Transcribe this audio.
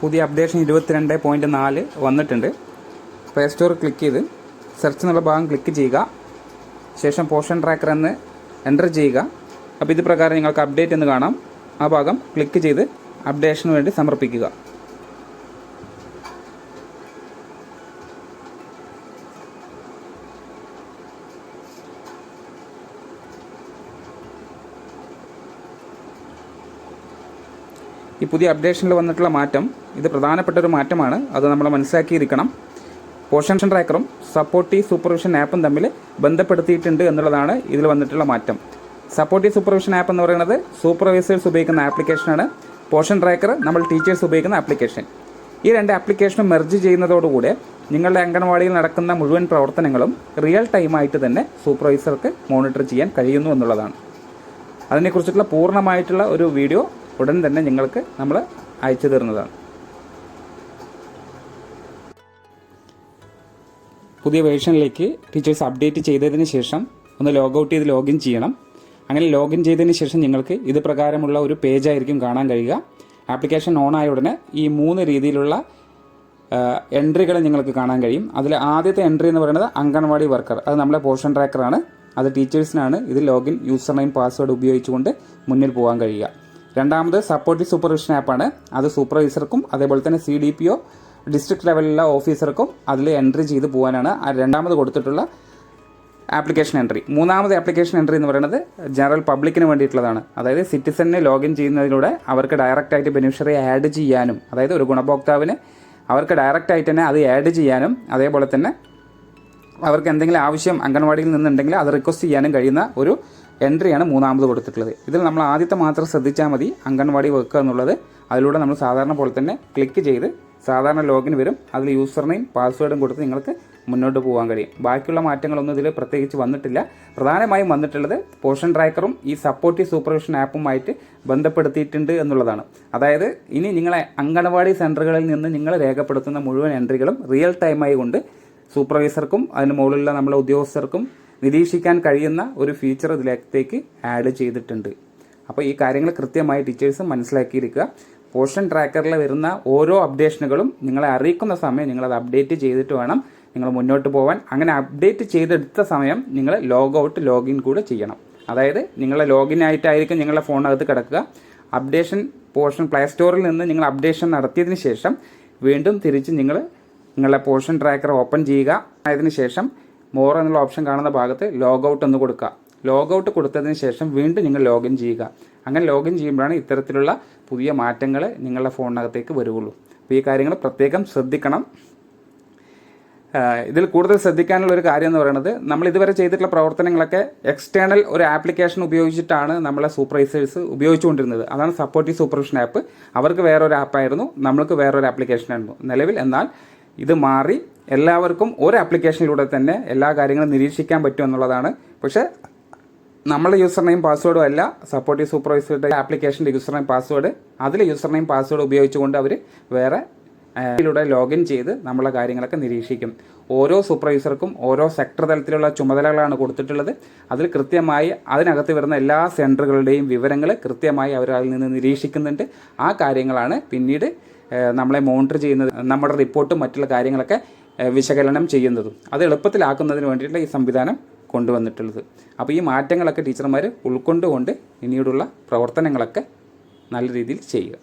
പുതിയ അപ്ഡേഷൻ ഇരുപത്തിരണ്ട് പോയിന്റ് നാല് വന്നിട്ടുണ്ട്. പ്ലേ സ്റ്റോർ ക്ലിക്ക് ചെയ്ത് സെർച്ച് എന്നുള്ള ഭാഗം ക്ലിക്ക് ചെയ്യുക. ശേഷം പോഷൻ ട്രാക്കർ എന്ന് എന്റർ ചെയ്യുക. അപ്പോൾ ഇത് പ്രകാരം നിങ്ങൾക്ക് അപ്ഡേറ്റ് എന്ന് കാണാം. ആ ഭാഗം ക്ലിക്ക് ചെയ്ത് അപ്ഡേഷന് വേണ്ടി സമർപ്പിക്കുക. ഈ പുതിയ അപ്ഡേഷനിൽ വന്നിട്ടുള്ള മാറ്റം ഇത് പ്രധാനപ്പെട്ട ഒരു മാറ്റമാണ്. അത് നമ്മൾ മനസ്സിലാക്കിയിരിക്കണം. പോഷൻഷൻ ട്രാക്കറും സപ്പോർട്ടീവ് സൂപ്പർവിഷൻ ആപ്പും തമ്മിൽ ബന്ധപ്പെടുത്തിയിട്ടുണ്ട് എന്നുള്ളതാണ് ഇതിൽ വന്നിട്ടുള്ള മാറ്റം. സപ്പോർട്ടീവ് സൂപ്പർവിഷൻ ആപ്പ് എന്ന് പറയുന്നത് സൂപ്പർവൈസേഴ്സ് ഉപയോഗിക്കുന്ന ആപ്ലിക്കേഷനാണ് പോഷൻ ട്രാക്കർ നമ്മൾ ടീച്ചേഴ്സ് ഉപയോഗിക്കുന്ന ആപ്ലിക്കേഷൻ ഈ രണ്ട് ആപ്ലിക്കേഷനും മെർജ് ചെയ്യുന്നതോടുകൂടെ നിങ്ങളുടെ അംഗൻവാടിയിൽ നടക്കുന്ന മുഴുവൻ പ്രവർത്തനങ്ങളും റിയൽ ടൈമായിട്ട് തന്നെ സൂപ്പർവൈസർക്ക് മോണിറ്റർ ചെയ്യാൻ കഴിയുന്നു എന്നുള്ളതാണ്. അതിനെക്കുറിച്ചിട്ടുള്ള പൂർണമായിട്ടുള്ള ഒരു വീഡിയോ ഉടൻ തന്നെ നിങ്ങൾക്ക് നമ്മൾ അയച്ചു തരുന്നതാണ്. പുതിയ വേർഷനിലേക്ക് ടീച്ചേഴ്സ് അപ്ഡേറ്റ് ചെയ്തതിന് ശേഷം ഒന്ന് ലോഗൗട്ട് ചെയ്ത് ലോഗിൻ ചെയ്യണം. അങ്ങനെ ലോഗിൻ ചെയ്തതിന് ശേഷം നിങ്ങൾക്ക് ഇത് പ്രകാരമുള്ള ഒരു പേജ് ആയിരിക്കും കാണാൻ കഴിയുക. ആപ്ലിക്കേഷൻ ഓൺ ആയ ഉടനെ ഈ മൂന്ന് രീതിയിലുള്ള എൻട്രികൾ നിങ്ങൾക്ക് കാണാൻ കഴിയും. അതിൽ ആദ്യത്തെ എൻട്രി എന്ന് പറയുന്നത് അംഗൻവാടി വർക്കർ അത് നമ്മുടെ പോർഷൻ ട്രാക്കറാണ് അത് ടീച്ചേഴ്സിനാണ് ഇത് ലോഗിൻ യൂസർ നെയിം പാസ്വേഡ് ഉപയോഗിച്ചുകൊണ്ട് മുന്നിൽ പോകാൻ കഴിയുക. രണ്ടാമത് സപ്പോർട്ടീവ് സൂപ്പർവിഷൻ ആപ്പാണ് അത് സൂപ്പർവൈസർക്കും അതേപോലെ തന്നെ C D P O district ലെവലിലുള്ള ഓഫീസർക്കും അതിൽ എൻട്രി ചെയ്ത് പോകാനാണ് ആ രണ്ടാമത് കൊടുത്തിട്ടുള്ള ആപ്ലിക്കേഷൻ എൻട്രി മൂന്നാമത് ആപ്ലിക്കേഷൻ എൻട്രി എന്ന് പറയുന്നത് ജനറൽ പബ്ലിക്കിന് വേണ്ടിയിട്ടുള്ളതാണ്. അതായത് സിറ്റിസണിനെ ലോഗിൻ ചെയ്യുന്നതിലൂടെ അവർക്ക് ഡയറക്റ്റായിട്ട് ബെനിഫിഷ്യറി ആഡ് ചെയ്യാനും അതായത് ഒരു ഗുണഭോക്താവിന് അവർക്ക് ഡയറക്റ്റായിട്ട് തന്നെ അത് ആഡ് ചെയ്യാനും അതേപോലെ തന്നെ അവർക്ക് എന്തെങ്കിലും ആവശ്യം അംഗൻവാടിയിൽ നിന്നുണ്ടെങ്കിൽ അത് റിക്വസ്റ്റ് ചെയ്യാനും കഴിയുന്ന ഒരു എൻട്രിയാണ് മൂന്നാമത് കൊടുത്തിട്ടുള്ളത്. ഇതിൽ നമ്മൾ ആദ്യത്തെ മാത്രം ശ്രദ്ധിച്ചാൽ മതി അംഗൻവാടി വെക്കുക എന്നുള്ളത്. അതിലൂടെ നമ്മൾ സാധാരണ പോലെ തന്നെ ക്ലിക്ക് ചെയ്ത് സാധാരണ ലോഗിൻ വരും. അതിൽ യൂസർ നെയിം പാസ്വേഡും കൊടുത്ത് നിങ്ങൾക്ക് മുന്നോട്ട് പോകാൻ കഴിയും. ബാക്കിയുള്ള മാറ്റങ്ങളൊന്നും ഇതിൽ പ്രത്യേകിച്ച് വന്നിട്ടില്ല. പ്രധാനമായും വന്നിട്ടുള്ളത് പോഷൻ ട്രാക്കറും ഈ സപ്പോർട്ടീവ് സൂപ്പർവിഷൻ ആപ്പുമായിട്ട് ബന്ധപ്പെടുത്തിയിട്ടുണ്ട് എന്നുള്ളതാണ്. അതായത് ഇനി നിങ്ങളെ അംഗൻവാടി സെന്ററുകളിൽ നിന്ന് നിങ്ങൾ രേഖപ്പെടുത്തുന്ന മുഴുവൻ എൻട്രികളും റിയൽ ടൈമായി കൊണ്ട് സൂപ്പർവൈസർക്കും അതിന് മുകളിലുള്ള നമ്മളെ ഉദ്യോഗസ്ഥർക്കും നിരീക്ഷിക്കാൻ കഴിയുന്ന ഒരു ഫീച്ചർ ഇതിലേക്ക് ആഡ് ചെയ്തിട്ടുണ്ട്. അപ്പോൾ ഈ കാര്യങ്ങൾ കൃത്യമായി ടീച്ചേഴ്സ് മനസ്സിലാക്കിയിരിക്കുക. പോർഷൻ ട്രാക്കറിൽ വരുന്ന ഓരോ അപ്ഡേഷനുകളും നിങ്ങളെ അറിയിക്കുന്ന സമയം നിങ്ങളത് അപ്ഡേറ്റ് ചെയ്തിട്ട് വേണം നിങ്ങൾ മുന്നോട്ട് പോകാൻ അങ്ങനെ അപ്ഡേറ്റ് ചെയ്തെടുത്ത സമയം നിങ്ങൾ ലോഗ് ഔട്ട് ലോഗിൻ കൂടെ ചെയ്യണം. അതായത് നിങ്ങളെ ലോഗിൻ ആയിട്ടായിരിക്കും നിങ്ങളുടെ ഫോണിനകത്ത് കിടക്കുക. അപ്ഡേഷൻ പോർഷൻ പ്ലേ സ്റ്റോറിൽ നിന്ന് നിങ്ങൾ അപ്ഡേഷൻ നടത്തിയതിന് ശേഷം വീണ്ടും തിരിച്ച് നിങ്ങൾ നിങ്ങളുടെ പോർഷൻ ട്രാക്കർ ഓപ്പൺ ചെയ്യുക. അതിന് ശേഷം മോർ എന്നുള്ള ഓപ്ഷൻ കാണുന്ന ഭാഗത്ത് ലോഗ് ഔട്ട് എന്ന് കൊടുക്കുക. ലോഗ് ഔട്ട് കൊടുത്തതിന് ശേഷം വീണ്ടും നിങ്ങൾ ലോഗിൻ ചെയ്യുക. അങ്ങനെ ലോഗിൻ ചെയ്യുമ്പോഴാണ് ഇത്തരത്തിലുള്ള പുതിയ മാറ്റങ്ങൾ നിങ്ങളുടെ ഫോണിനകത്തേക്ക് വരുള്ളൂ അപ്പോൾ ഈ കാര്യങ്ങൾ പ്രത്യേകം ശ്രദ്ധിക്കണം. ഇതിൽ കൂടുതൽ ശ്രദ്ധിക്കാനുള്ള ഒരു കാര്യം എന്ന് പറയുന്നത് നമ്മൾ ഇതുവരെ ചെയ്തിട്ടുള്ള പ്രവർത്തനങ്ങളൊക്കെ എക്സ്റ്റേണൽ ഒരു ആപ്ലിക്കേഷൻ ഉപയോഗിച്ചിട്ടാണ് നമ്മളെ സൂപ്പർവൈസേഴ്സ് ഉപയോഗിച്ചുകൊണ്ടിരുന്നത്. അതാണ് സപ്പോർട്ടീവ് സൂപ്പർവിഷൻ ആപ്പ് അവർക്ക് വേറൊരു ആപ്പായിരുന്നു നമ്മൾക്ക് വേറൊരു ആപ്ലിക്കേഷൻ ആയിരുന്നു. നിലവിൽ എന്നാൽ ഇത് മാറി എല്ലാവർക്കും ഒരു ആപ്ലിക്കേഷനിലൂടെ തന്നെ എല്ലാ കാര്യങ്ങളും നിരീക്ഷിക്കാൻ പറ്റും എന്നുള്ളതാണ്. പക്ഷേ നമ്മളെ യൂസർ നെയിം പാസ്വേഡും അല്ല സപ്പോർട്ടീവ് സൂപ്പർവൈസറുടെ ആപ്ലിക്കേഷന്റെ യൂസർ നെയിം പാസ്വേഡ് അതിൽ യൂസർ നെയിം പാസ്വേഡ് ഉപയോഗിച്ചുകൊണ്ട് അവർ വേറെ ിലൂടെ ലോഗിൻ ചെയ്ത് നമ്മളെ കാര്യങ്ങളൊക്കെ നിരീക്ഷിക്കും. ഓരോ സൂപ്പർവൈസർക്കും ഓരോ സെക്ടർ തലത്തിലുള്ള ചുമതലകളാണ് കൊടുത്തിട്ടുള്ളത്. അതിൽ കൃത്യമായി അതിനകത്ത് വരുന്ന എല്ലാ സെന്ററുകളുടെയും വിവരങ്ങൾ കൃത്യമായി അവർ അതിൽ നിന്ന് നിരീക്ഷിക്കുന്നുണ്ട്. ആ കാര്യങ്ങളാണ് പിന്നീട് നമ്മളെ മോണിറ്റർ ചെയ്യുന്നത് നമ്മുടെ റിപ്പോർട്ടും മറ്റുള്ള കാര്യങ്ങളൊക്കെ വിശകലനം ചെയ്യുന്നതും അത് എളുപ്പത്തിലാക്കുന്നതിന് വേണ്ടിയിട്ടുള്ള ഈ സംവിധാനം കൊണ്ടുവന്നിട്ടുള്ളത്. അപ്പോൾ ഈ മാറ്റങ്ങളൊക്കെ ടീച്ചർമാർ ഉൾക്കൊണ്ടുകൊണ്ട് ഇനിയോടുള്ള പ്രവർത്തനങ്ങളൊക്കെ നല്ല രീതിയിൽ ചെയ്യുക.